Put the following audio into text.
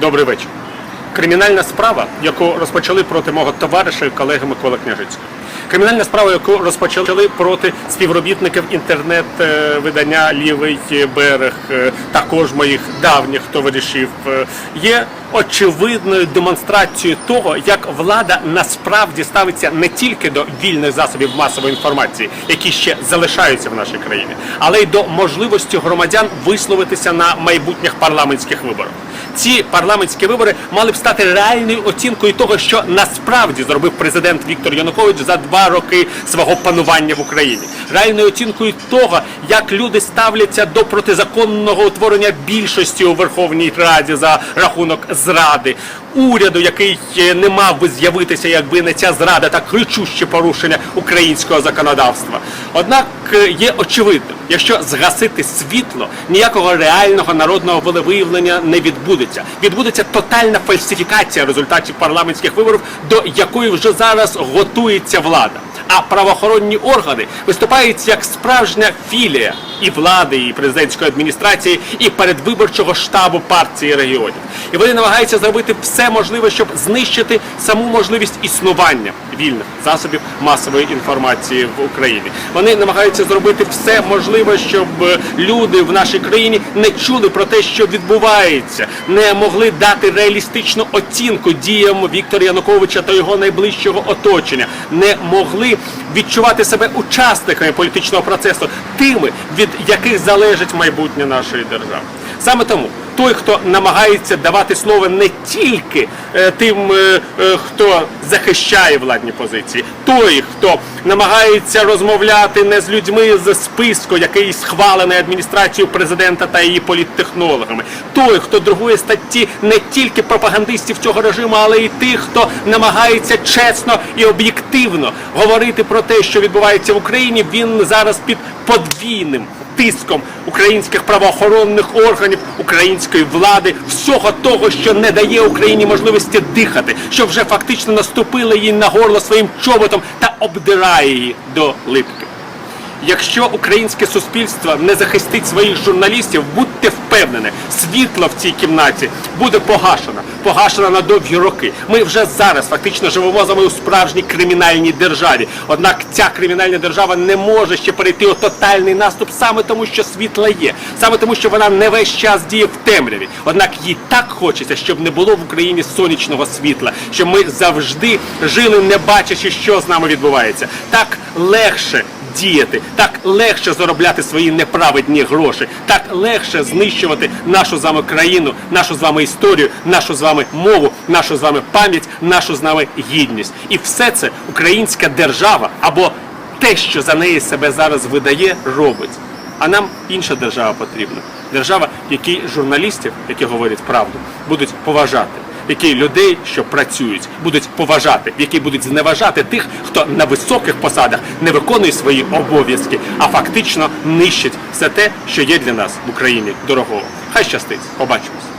Добрий вечір. Кримінальна справа, яку розпочали проти мого товариша і колеги Миколи Княжицького. Кримінальна справа, яку розпочали проти співробітників інтернет-видання Лівий берег, е, також моїх давніх товаришів, е, є очевидною демонстрацією того, як влада насправді ставиться не тільки до вільних засобів масової інформації, які ще залишаються в нашій країні, але й до можливості громадян висловитися на майбутніх парламентських виборах. Ці парламентські вибори мали б стати реальною оцінкою того, що насправді зробив президент Віктор Янукович за два роки свого панування в Україні, реальною оцінкою того, як люди ставляться до протизаконного утворення більшості у Верховній Раді за рахунок зради. Уряду, який е, не мав би з'явитися, якби не ця зрада та кричуще порушення українського законодавства. Однак е, є очевидним, якщо згасити світло, ніякого реального народного волевиявлення не відбудеться. Відбудеться тотальна фальсифікація результатів парламентських виборів, до якої вже зараз готується влада. А правоохоронні органи виступають як справжня філія і влади, і президентської адміністрації, і передвиборчого штабу партії регіонів. І вони намагаються зробити все можливе, щоб знищити саму можливість існування вільних засобів масової інформації в Україні. Вони намагаються зробити все можливе, щоб е, люди в нашій країні не чули про те, що відбувається, не могли дати реалістичну оцінку діям Віктора Януковича та його найближчого оточення, не могли відчувати себе учасниками політичного процесу, тими, від яких залежить майбутнє нашої держави. Саме тому той, хто намагається давати слово не тільки е, тим, е, е, хто захищає владні позиції, той, хто намагається розмовляти не з людьми з списку, який схвалений адміністрацією президента та її політтехнологами, той, хто другує статті не тільки пропагандистів цього режиму, але й тих, хто намагається чесно і об'єктивно говорити про те, що відбувається в Україні, він зараз під подвійним тиском українських правоохоронних органів, української влади, всього того, що не дає Україні можливості дихати, що вже фактично наступила їй на горло своїм чоботом та обдирає її до липки. Якщо українське суспільство не захистить своїх журналістів, будьте впевнені, світло в цій кімнаті буде погашено, погашено на довгі роки. Ми вже зараз фактично живемо з вами у справжній кримінальній державі. Однак ця кримінальна держава не може ще перейти у тотальний наступ саме тому, що світла є, саме тому, що вона не весь час діє в темряві. Однак їй так хочеться, щоб не було в Україні сонячного світла, щоб ми завжди жили, не бачачи, що з нами відбувається. Так легше діяти, так легше заробляти свої неправедні гроші, так легше знищувати нашу з вами країну, нашу з вами історію, нашу з вами мову, нашу з вами пам'ять, нашу з нами гідність. І все це українська держава або те, що за неї себе зараз видає, робить. А нам інша держава потрібна. Держава, в якій журналістів, які говорять правду, будуть поважати в якій людей, що працюють, будуть поважати, які будуть зневажати тих, хто на високих посадах не виконує свої обов'язки, а фактично нищить все те, що є для нас в Україні дорогого. Хай щастить. Побачимось.